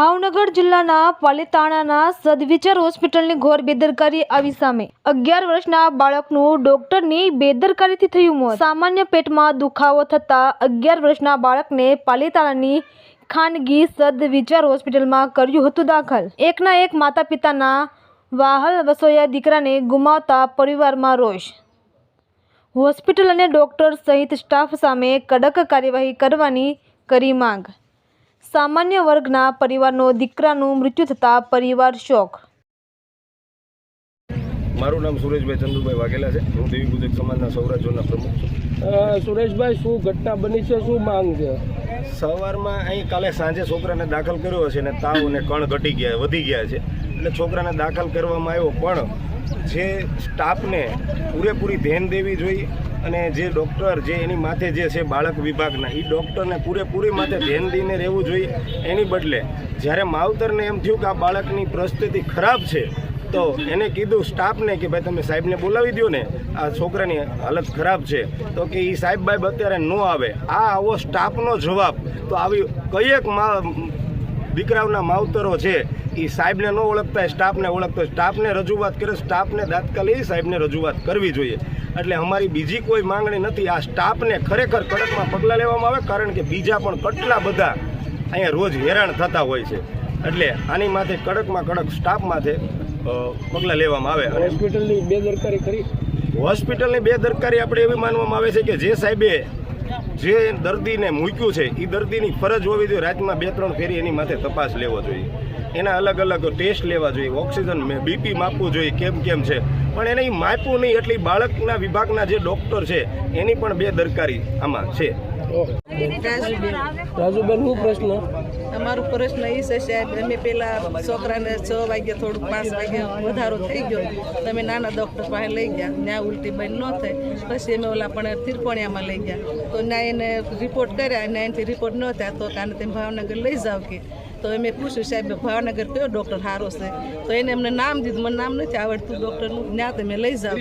ભાવનગર જિલ્લાના પાલિતાણાના સદવિચાર હોસ્પિટલની ઘોર બેદરકારી આવી સામે. અગિયાર વર્ષના બાળકનું ડોક્ટરની બેદરકારીથી થયું મોત. સામાન્ય પેટમાં દુખાવો થતા અગિયાર વર્ષના બાળકને પાલિતાણાની ખાનગી સદવિચાર હોસ્પિટલમાં કર્યું હતું દાખલ. એકના એક માતા પિતાના વાહલ વસોયા દીકરાને ગુમાવતા પરિવારમાં રોષ. હોસ્પિટલ અને ડોક્ટર સહિત સ્ટાફ સામે કડક કાર્યવાહી કરવાની કરી માંગ. સામાન્ય વર્ગના પરિવારનો દીકરાનું મૃત્યુ થતાં પરિવાર શોક. મારું નામ સુરેશભાઈ ચંદુભાઈ વાઘેલા છે. હું દેવી પૂજક સમાજના સૌરાજ્યોના પ્રમુખ છું. સુરેશભાઈ શું ઘટના બની છે? શું માંગ છે? સવારમાં અહીં કાલે સાંજે છોકરાને દાખલ કર્યો હશે ને તાવ અને કણ ઘટી ગયા વધી ગયા છે. એટલે છોકરાને દાખલ કરવામાં આવ્યો પણ જે સ્ટાફને પૂરેપૂરી ધ્યાન દેવી જોઈએ અને જે ડૉક્ટર જે એની માથે જે છે બાળક વિભાગના એ ડૉક્ટરને પૂરેપૂરી માથે ધ્યાન દઈને રહેવું જોઈએ એની બદલે જ્યારે માવતરને એમ થયું કે આ બાળકની પરિસ્થિતિ ખરાબ છે, તો એને કીધું સ્ટાફને કે ભાઈ તમે સાહેબને બોલાવી દો ને, આ છોકરાની હાલત ખરાબ છે. તો કે એ સાહેબ બાઈબ અત્યારે ન આવે. આ આવો સ્ટાફનો જવાબ. તો આવી કયેક મા, દીકરાઓના માવતરો છે એ સાહેબને ન ઓળખતા સ્ટાફને ઓળખતો. સ્ટાફને રજૂઆત કરે સ્ટાફને તાત્કાલિક સાહેબને રજૂઆત કરવી જોઈએ. એટલે અમારી બીજી કોઈ માંગણી નથી. આ સ્ટાફને ખરેખર કડકમાં પગલાં લેવામાં આવે કારણ કે બીજા પણ કેટલા બધા અહીંયા રોજ હેરાન થતા હોય છે. એટલે આની માથે કડકમાં કડક સ્ટાફ માથે પગલાં લેવામાં આવે. હોસ્પિટલની બેદરકારી કરી? હોસ્પિટલની બેદરકારી આપણે એવી માનવામાં આવે છે કે જે સાહેબે જે દર્દીને મૂક્યું છે એ દર્દીની ફરજ હોવી જોઈએ. રાતમાં બે ત્રણ ફેરી એની માથે તપાસ લેવો જોઈએ. એના અલગ અલગ ટેસ્ટ લેવા જોઈએ ઓક્સિજન બીપી માપવું જોઈએ કેમ કેમ છે. પણ એને માપવું માપ્યું નહીં એટલી બાળકના વિભાગના જે ડૉક્ટર છે એની પણ બે દરકારી આમાં છે. રાજુબેન શું પ્રશ્ન? અમારો પ્રશ્ન એ છે સાહેબ અમે પેલા છોકરાને છ વાગે થોડુંક પાંચ વાગે વધારો થઈ ગયો. તમે નાના ડૉક્ટર પાસે લઈ ગયા ત્યાં ઉલટી બંધ ન થઈ પછી અમે ઓલા પણ તિરપણિયામાં લઈ ગયા. તો ત્યાં એને રિપોર્ટ કર્યા અને એનાથી રિપોર્ટ ન થયા તો કાને તેમ ભાવનગર લઈ જાવ કે. તો મેં પૂછ્યું સાહેબ ભાવનગર કયો ડૉક્ટર સારો છે? તો એને અમને નામ દીધું મને નામ નથી આવડતું ડૉક્ટરનું ત્યાં તમે લઈ જાઓ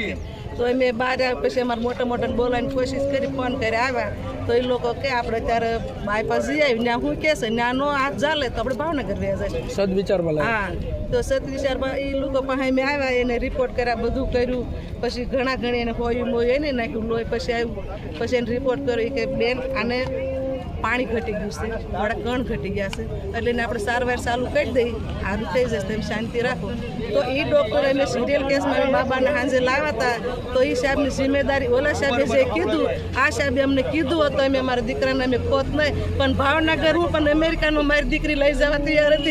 તો તો અમે બહાર આવ્યા પછી અમારે મોટા મોટા બોલાવીને કોશિશ કરી ફોન કરી આવ્યા. તો એ લોકો કે આપણે અત્યારે બાયપાસ જઈ આવી ત્યાં શું કહેશે ત્યાં નો હાથ ચાલે તો આપણે ભાવનગર વ્યા જાય સદવિચારમાં હા તો સદવિચારમાં એ લોકો પાસે મેં આવ્યા એને રિપોર્ટ કર્યા બધું કર્યું. પછી ઘણા ઘણી એને હોય મોય એને નાખ્યું લોહી પછી આવ્યું. પછી એને રિપોર્ટ કર્યો કે બેન આને પાણી ઘટી ગયું છે થોડા કણ ઘટી ગયા છે. એટલે એને આપણે સારવાર ચાલુ કરી દઈ સારું થઈ જશે તમે શાંતિ રાખો. તો એ ડૉક્ટર અમે સિરિયલ કેસમાં બાબાના બાબાને સાંજે લાવ્યા હતા. તો એ સાહેબની જિમ્મેદારી ઓલા સાહેબે જે કીધું, આ સાહેબે અમને કીધું હતું, અમે અમારા દીકરાને અમે ખોત નહીં, પણ ભાવનગર હું, પણ અમેરિકાનું મારી દીકરી લઈ જવા તૈયાર હતી.